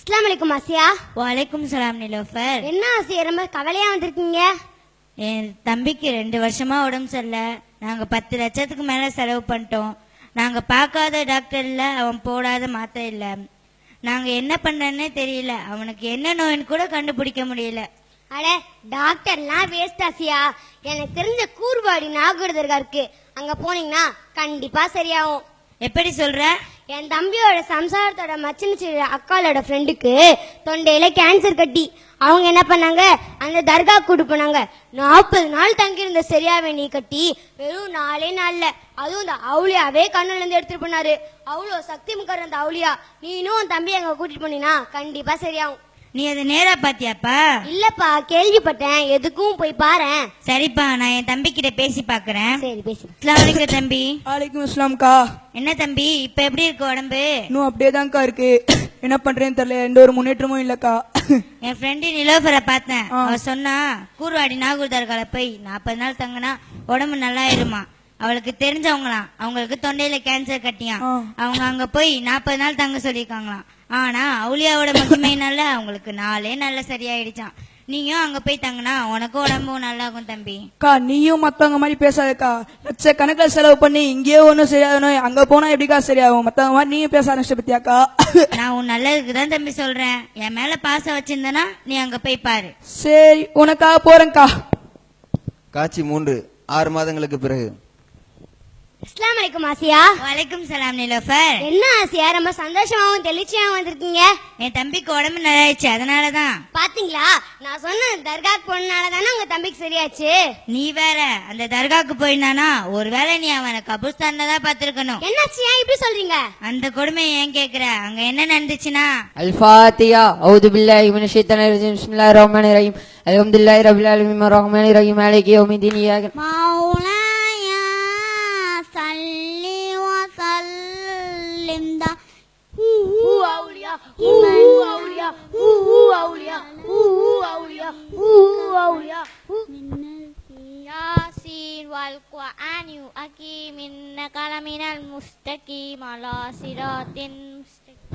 அஸ்லாம் வலைக்கும் ஆசியா. வலைக்கும் சலாம் நிலோஃபர். என்ன ஆசியா ரொம்ப கவலையா வந்திருக்கீங்க? என் தம்பிக்கு ரெண்டு வருஷமா உடம்பு சரியில்லை. நாங்க பத்து லட்சத்துக்கு மேல செலவு பண்ணிட்டோம். நாங்க பார்க்காத டாக்டர் இல்ல அவன் போடாத மாத்திரை இல்ல. நாங்க என்ன பண்றேன்னே தெரியல. அவனுக்கு என்ன நோயின்னு கூட கண்டுபிடிக்க முடியல. அட டாக்டர்லாம் வேஸ்ட் ஆசியா. எனக்கு தெரிஞ்ச கூர்வாடி நாகூர் இருக்கு அங்க போனீங்கன்னா கண்டிப்பா சரியாகும். எப்படி சொல்ற? என் தம்பியோட சம்சாரத்தோட மச்சினிச்சு அக்காலோட ஃப்ரெண்டுக்கு தொண்டையில கேன்சர் கட்டி. அவங்க என்ன பண்ணாங்க? அந்த தர்கா கூட்டு போனாங்க. நாற்பது நாள் தங்கியிருந்த சரியா வேணி கட்டி வெறும் நாலே நாள்ல. அதுவும் இந்த அவுளியாவே கண்ணுல இருந்து எடுத்துட்டு போனாரு. அவ்வளோ சக்தி முக்கர் அந்த அவுளியா. நீனும் உன் தம்பி அங்க கூட்டிட்டு போனீங்கன்னா கண்டிப்பா சரியாகும். நீ அதை நேரா பாத்தியாப்பா இல்லப்பா கேள்விப்பட்டேன். எதுக்கும் போய் பாரேன் சரிப்பா நான் என் தம்பி கிட்ட பேசி பாக்குறேன் சரி பேசி. தம்பி. வலைக்கும் இஸ்லாம்க்கா என்ன தம்பி இப்ப எப்படி இருக்கு உடம்பு? இன்னும் அப்படியே தான்க்கா இருக்கு. என்ன பண்றேன்னு தெரியல எந்த ஒரு முன்னேற்றமும் இல்லக்கா. என் ஃப்ரெண்டு நிலோஃபரை பார்த்தேன். அவ சொன்னா கூர்வாடி நாகூர் தர்கால போய் நாற்பது நாள் தங்கினா உடம்பு நல்லா ஆயிருமா அவளுக்கு தெரிஞ்சவங்களாம். அவங்களுக்கு தொண்டையில கேன்சர் கட்டியாம். ஆ. அவங்க அங்க போய் நாற்பது நாள் தங்க சொல்லியிருக்காங்களாம். ஆனா அவுளியாவோட மகிமையினால அவங்களுக்கு நாளே நல்லா சரியாயிடுச்சாம். நீயும் அங்க போய் தங்கினா உனக்கும் உடம்பும் நல்லாகும் தம்பி. அக்கா நீயும் மத்தவங்க மாதிரி பேசாதக்கா. லட்சக்கணக்கில் செலவு பண்ணி இங்கேயே ஒன்றும் சரியாகணும். அங்க போனா எப்படிக்கா சரியாகும்? மத்தவங்க மாதிரி நீயும் பேச ஆரம்பிச்ச பத்தியாக்கா நான் உன் நல்லதுக்கு தான் தம்பி சொல்றேன். என் மேல பாசம் வச்சிருந்தனா நீ அங்க போய் பாரு. சரி உனக்கா போறேன்க்கா. காட்சி மூன்று ஆறு மாதங்களுக்கு பிறகு. அஸ்லாம் வலைக்கும் ஆசியா. வலைக்கும் சலாம் நிலோஃபர். என்ன ஆசியா? ரொம்ப சந்தோஷமாவும் தெளிச்சியாவும் வந்திருக்கீங்க. என் தம்பிக்கு உடம்பு நல்லாயிடுச்சு அதனாலதான். பாத்தீங்களா? நான் சொன்ன தர்காக்கு போனனால தானே உங்க தம்பிக்கு சரியாச்சு. நீ வேற அந்த தர்காக்கு போயிருந்தானா? ஒருவேளை நீ அவனை கபூஸ்தான்ல தான் பாத்துருக்கணும் என்னாச்சு? ஏன் இப்படி சொல்றீங்க? அந்த கொடுமை ஏன் கேக்குற? அங்க என்ன நடந்துச்சுன்னா? அல்ஃபாத்தியா அவுது பில்லாஹி மினஷ் ஷைத்தானிர் ரஜீம். பிஸ்மில்லாஹிர் ரஹ்மானிர் ரஹீம். அல்ஹம்துலில்லாஹி ரபில் ஆலமீன். ரஹ்மானிர் அவுலியா who who அவுலியா who who அவுலியா who who அவுலியா who who அவுலியா ياسين والقرآن الحكيم إنك لمن المستقيم على صراط مستقيم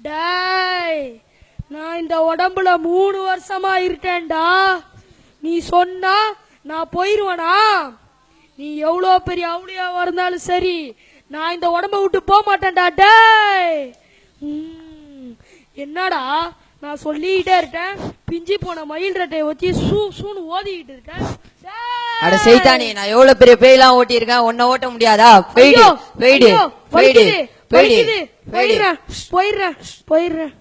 டேய் நான் இந்த உடம்புல மூணு வருஷமா இருக்கேன்டா நீ சொன்னா நான் போயிருவேனா நீ எவ்வளோ பெரிய அவுளியாவா இருந்தாலும் சரி நான் இந்த உடம்ப விட்டு போக மாட்டேன்டா டேய். என்னடா நான் சொல்லிக்கிட்டே இருக்கேன். பிஞ்சி போன மயில் ரெட்டையை வச்சு சூ சூன்னு ஓதிக்கிட்டு இருக்கேன். டேய்! அட செய்தானே நான் எவ்வளவு பெரிய பேய்லாம் ஓட்டியிருக்கேன். உன்னை ஓட்ட முடியாதா? போயிடு போயிடு போயிடு போயிடு போயிடுறேன் போயிடுறேன் போயிடுறேன்.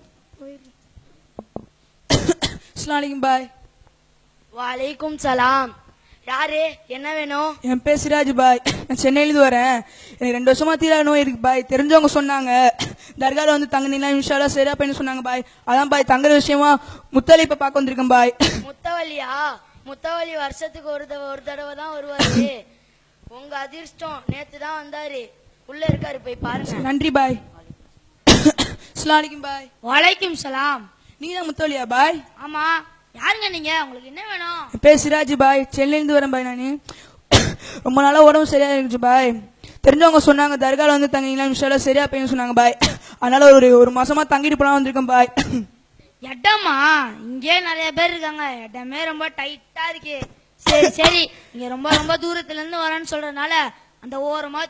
அஸ்லாம் பாய். வலைக்கும் சலாம். யாரு? என்ன வேணும்? என் பேர் சிராஜ் பாய். நான் சென்னையிலேருந்து வரேன். எனக்கு ரெண்டு வருஷமா தீரா நோய் இருக்கு பாய். தெரிஞ்சவங்க சொன்னாங்க. தர்காவில் வந்து தங்கினா இன்ஷால்லா சரியா போயின்னு சொன்னாங்க பாய். அதான் பாய் தங்குற விஷயமா முத்தலிப்பை பார்க்க வந்திருக்கேன் பாய். முத்தவல்லியா முத்தவல்லி வருஷத்துக்கு ஒரு தடவை ஒரு தடவை தான் வருவாரு. உங்க அதிர்ஷ்டம் நேத்து தான் வந்தாரு. உள்ள இருக்காரு போய் பாருங்க. நன்றி பாய். அஸ்லாம் பாய். வலைக்கும் சலாம். நீ தான் முத்தோலியா பாய்? ஆமா. யாருங்க நீங்க? உங்களுக்கு என்ன வேணும்? பேர் சிராஜ் பாய். சென்னையிலேருந்து வரேன் பாய் நான். ரொம்ப நாளா உடம்பு சரியா இருந்துச்சு பாய். தெரிஞ்சவங்க சொன்னாங்க தர்காவில் வந்து தங்கினீங்களா இன்ஷால்லா சரியா போயின்னு சொன்னாங்க பாய். அதனால ஒரு ஒரு மாசமா தங்கிட்டு போலாம் வந்திருக்கேன் பாய். இடமா இங்கே நிறைய பேர் இருக்காங்க. இடமே ரொம்ப டைட்டா இருக்கு. சரி சரி. இங்க ரொம்ப ரொம்ப தூரத்துல இருந்து வரேன்னு சொல்றதுனால அந்த ஓரமா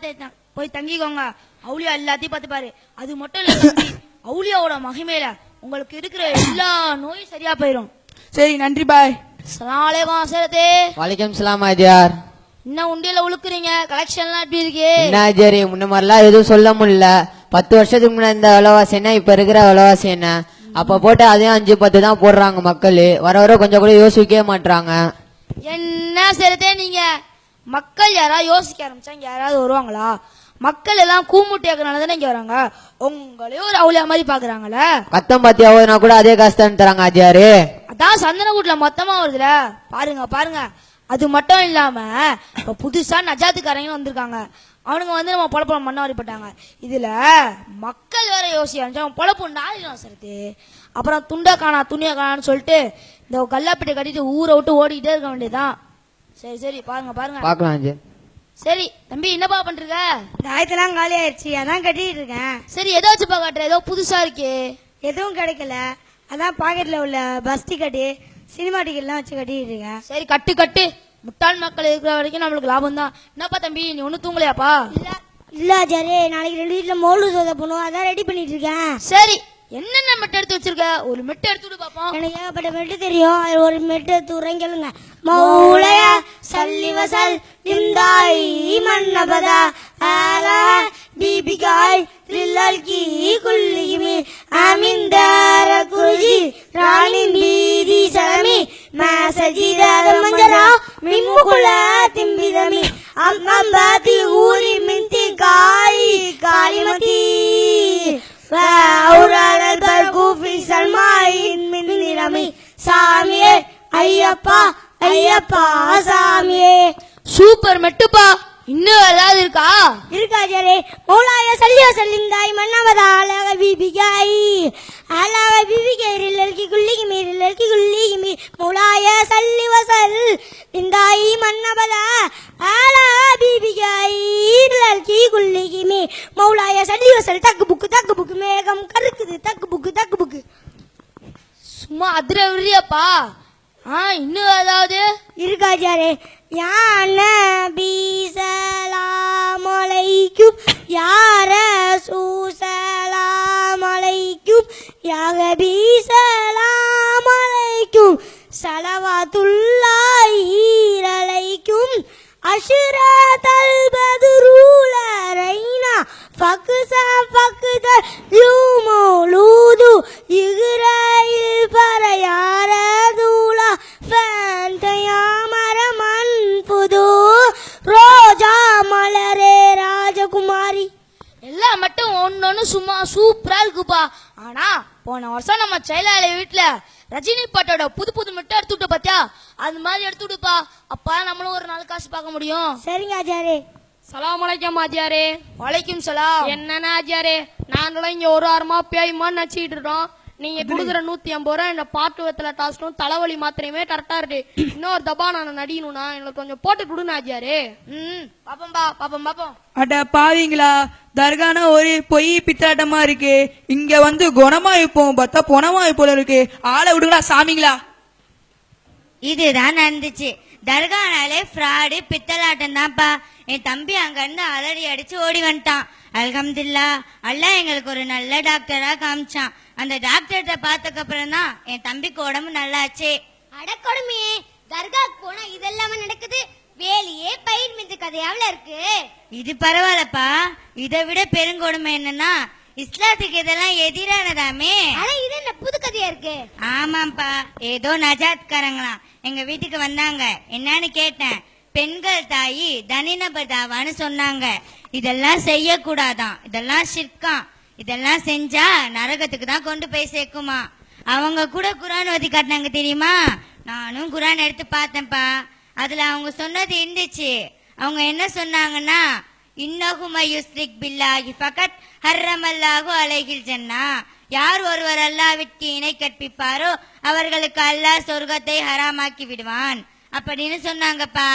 போய் தங்கிக்கோங்க. அவுளியா எல்லாத்தையும் பார்த்து பாரு அது மட்டும் இல்ல அவுளியாவோட மகிமையில உங்களுக்கு இருக்கிற எல்லா நோயும் சரியா போயிடும் சரி நன்றி பாய் சலாலேகம் சேரத்தே வலைக்கம் சலாம் ஆஜியார் இன்னும் உண்டியல உழுக்குறீங்க? கலெக்ஷன்லாம் எப்படி இருக்கு? என்ன ஆஜியார் முன்ன மாதிரிலாம் எதுவும் சொல்ல முடியல. பத்து வருஷத்துக்கு முன்னாடி இந்த விலைவாசி என்ன இப்ப இருக்கிற விலைவாசி என்ன? அப்ப போட்டு அதையும் அஞ்சு பத்து தான் போடுறாங்க மக்கள். வர வர கொஞ்சம் கூட யோசிக்கவே மாட்றாங்க. என்ன சேரத்தே நீங்க? மக்கள் யாராவது யோசிக்க ஆரம்பிச்சா இங்க யாராவது வருவாங்களா? மக்கள் எல்லாம் கூமுட்டி ஆக்குறனால தானே இங்க வராங்க. உங்களையும் ஒரு அவுளியா மாதிரி பாக்குறாங்களே கத்தம் பாத்தி ஆகுதுனா கூட அதே காசு தான் தராங்க ஆஜியாரு அதான் சந்தனக்கூட்ல மொத்தமா வருதுல. பாருங்க பாருங்க. அது மட்டும் இல்லாம இப்ப புதுசா நஜாத்துக்காரங்க வந்திருக்காங்க. அவனுங்க வந்து நம்ம பொழப்பம் பண்ண வழிபட்டாங்க இதுல மக்கள் வேற ஆரம்பிச்சு பொழப்பு நாளிடும் சரத்து. அப்புறம் துண்டை காணா துணியை காணான்னு சொல்லிட்டு இந்த கல்லாப்பிட்டை கட்டிட்டு ஊரை விட்டு ஓடிக்கிட்டே இருக்க வேண்டியதுதான். சரி சரி பாருங்க பாருங்க. பார்க்கலாம் சரி தம்பி என்னப்பா பண்றீங்க? தாயத்தெல்லாம் காலி ஆயிடுச்சு அதான் கட்டிட்டு இருக்கேன். சரி எதை வச்சுப்பா காட்டுற? ஏதோ புதுசா இருக்கே. எதுவும் கிடைக்கல. அதான் பாக்கெட்ல உள்ள பஸ் டிக்கெட்டு சினிமா டிக்கெட்லாம் வச்சு கட்டிட்டு இருக்கேன் சரி கட்டு கட்டு. முட்டாள் மக்கள் இருக்கிற வரைக்கும் நம்மளுக்கு லாபம் தான். என்னப்பா தம்பி நீ ஒன்னும் தூங்கலையாப்பா? இல்ல ஆச்சாரே நாளைக்கு ரெண்டு வீட்டுல மோளு சோத பண்ணுவோம். அதான் ரெடி பண்ணிட்டு இருக்கேன் சரி என்னென்ன மெட்டு எடுத்து வச்சிருக்க? ஒரு மெட்டு எடுத்து விடு பாப்போம். எனக்கு ஏகப்பட்ட மெட்டு தெரியும். ஒரு மெட்டு தூரம் கேளுங்க. மௌலய சல்லி வசல் நிந்தாய் மன்னபதா. ஆலா தீபிகாய் த்ரில்லல் கி குல்லிகிமி அமிந்தார குருஜி ராணின் பீதி சலமி மாசஜிதாத மஞ்சரா மிம்முகுல திம்பிதமி அம்மம்பாதி ஊரி மிந்தி காளி காளிமதி وأوراد البرق في سلماء من نرمي சாமியே ஐயப்பா ஐயப்பா சாமியே சூப்பர் மெட்டுப்பா இன்னும் ஏதாவது இருக்கா? இருக்காஜரே மௌலாய சல்லிய சல்லிந்தாய் மன்னவதா அழக பிபிகாய் அழக பிபிகை ரில்லல்கி குல்லிகி மீ ரில்லல்கி குல்லிகி மீ மௌலாய சல்லி வசல் இந்தாய் மன்னவதா அழக பிபிகாய் ரில்லல்கி குல்லிகி மீ மௌலாய சல்லி வசல் தக்கு புக்கு தக்கு புக்கு மேகம் கருக்குது. தக்கு புக்கு தக்கு புக்கு. சும்மா அதிர விரியாப்பா ஆ இன்னும் ஏதாவது? இருக்காஜாரே யா நபி சலாம் அலைக்கும் யா ரசூல் அலைக்கும் யா நபி சலாம் அலைக்கும். சலவாத்துல்லாஹி ஒன்னொன்னு சும்மா சூப்பரா இருக்குப்பா. ஆனா போன வருஷம் நம்ம செயலாளி வீட்டுல ரஜினி பாட்டோட புது புது மெட்டு எடுத்து விட்ட பாத்தியா? அது மாதிரி எடுத்து விடுப்பா. அப்பா நம்மளும் ஒரு நாள் காசு பார்க்க முடியும். சரிங்க ஆச்சாரே. சலாம் அலைக்கம் ஆச்சாரே. வலைக்கும் சலாம். என்னன்னா ஆச்சாரே? நாங்களும் இங்க ஒரு வாரமா பேயுமான்னு நச்சிட்டு இருக்கோம். நீங்க கொடுக்குற நூத்தி ஐம்பது ரூபா இந்த பாட்டு வெத்தல டாஸ்டும் தலைவலி மாத்திரையுமே கரெக்டா இருக்கு. இன்னொரு தபா நான் நடிக்கணும்னா எங்களுக்கு கொஞ்சம் போட்டு கொடுங்க ஆச்சாரே ம் பாப்போம்பா பாப்போம் பாப்போம். அட பாவீங்களா? தர்கானா ஒரு பொய் பித்தாட்டமா இருக்கு. இங்க வந்து குணமா இருப்போம் பார்த்தா பொணமா போல இருக்கு. ஆளை விடுங்களா சாமிங்களா. இதுதான் நடந்துச்சு. தர்கானாலே ஃப்ராடு பித்தலாட்டம் தான்ப்பா. என் தம்பி அங்கிருந்து அலறி அடிச்சு ஓடி வந்துட்டான். அல்ஹம்துல்லா அல்லாஹ் எங்களுக்கு ஒரு நல்ல டாக்டரா காமிச்சான். அந்த டாக்டர்கிட்ட பார்த்ததுக்கு அப்புறம் தான் என் தம்பிக்கு உடம்பு நல்லாச்சு. அடக்கொடுமையே தர்காக்கு போனா இதெல்லாம நடக்குது? வேலையே பயிர் மிஞ்ச கதையாவில இருக்கு. இது பரவாயில்லப்பா. இதை விட பெருங்கொடுமை என்னன்னா இஸ்லாத்துக்கு இதெல்லாம் எதிரானதாமே. ஆனா இது என்ன புது கதையா இருக்கு? ஆமாப்பா ஏதோ நஜாத்காரங்களாம். எங்க வீட்டுக்கு வந்தாங்க. என்னன்னு கேட்டேன். பெண்கள் தாயி தனிநபர் தாவான்னு சொன்னாங்க. இதெல்லாம் செய்யக்கூடாதாம் இதெல்லாம் ஷிர்காம் இதெல்லாம் செஞ்சா நரகத்துக்கு தான் கொண்டு போய் சேர்க்குமா. அவங்க கூட குரான் ஓதி காட்டினாங்க தெரியுமா? நானும் குரான் எடுத்து பார்த்தேன்ப்பா. அதுல அவங்க சொன்னது இருந்துச்சு. அவங்க என்ன சொன்னாங்கன்னா இன்னகும யுஸ்ரிக் பில்லாஹி ஃபகத் ஹர்ரமல்லாஹு அலைஹில் ஜன்னா. யார் ஒருவர் அல்லாவிற்கு இணை கற்பிப்பாரோ அவர்களுக்கு அல்லாஹ் சொர்க்கத்தை ஹராமாக்கி விடுவான். அப்படின்னு சொன்னாங்கப்பா.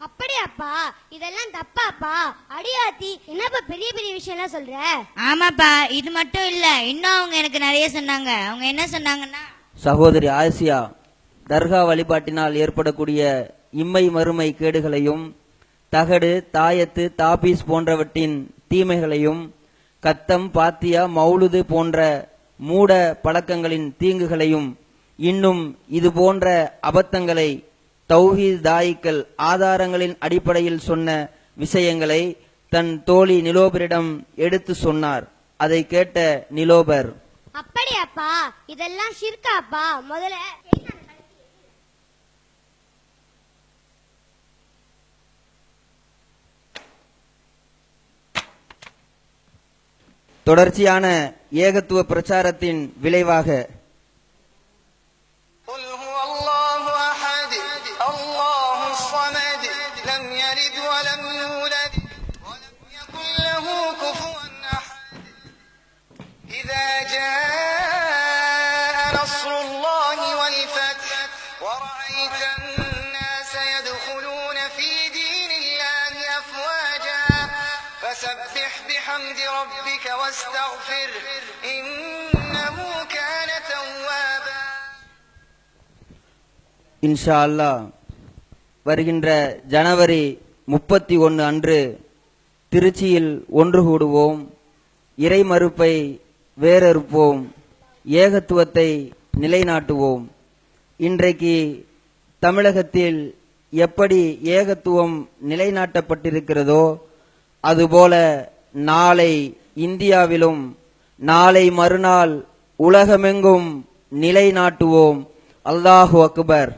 அப்படியாப்பா? இதெல்லாம் தப்பாப்பா? அடியாத்தி என்னப்பா பெரிய பெரிய விஷயம் எல்லாம் சொல்ற? ஆமாப்பா இது மட்டும் இல்ல. இன்னும் அவங்க எனக்கு நிறைய சொன்னாங்க. அவங்க என்ன சொன்னாங்கன்னா சகோதரி ஆசியா தர்கா வழிபாட்டினால் ஏற்படக்கூடிய இம்மை மறுமை கேடுகளையும் தகடு தாயத்து தாபீஸ் போன்றவற்றின் தீமைகளையும் கத்தம் பாத்தியா மௌலுது போன்ற மூட பழக்கங்களின் தீங்குகளையும் இன்னும் இது போன்ற அபத்தங்களை தௌஹீத் தாயிக்கள் ஆதாரங்களின் அடிப்படையில் சொன்ன விஷயங்களை தன் தோழி நிலோபரிடம் எடுத்து சொன்னார். அதை கேட்ட நிலோபர் அப்படியாப்பா இதெல்லாம் ஷிர்காப்பா? முதல்ல தொடர்ச்சியான ஏகத்துவ பிரச்சாரத்தின் விளைவாக قل هو بحمد ربك واستغفر إنه كان توابا இன்ஷா அல்லாஹ் வருகின்ற ஜனவரி முப்பத்தி ஒன்று அன்று திருச்சியில் ஒன்று கூடுவோம் இறை மறுப்பை வேறறுப்போம் ஏகத்துவத்தை நிலைநாட்டுவோம் இன்றைக்கு தமிழகத்தில் எப்படி ஏகத்துவம் நிலைநாட்டப்பட்டிருக்கிறதோ அதுபோல நாளை இந்தியாவிலும் நாளை மறுநாள் உலகமெங்கும் நிலைநாட்டுவோம். அல்லாஹு அக்பர்.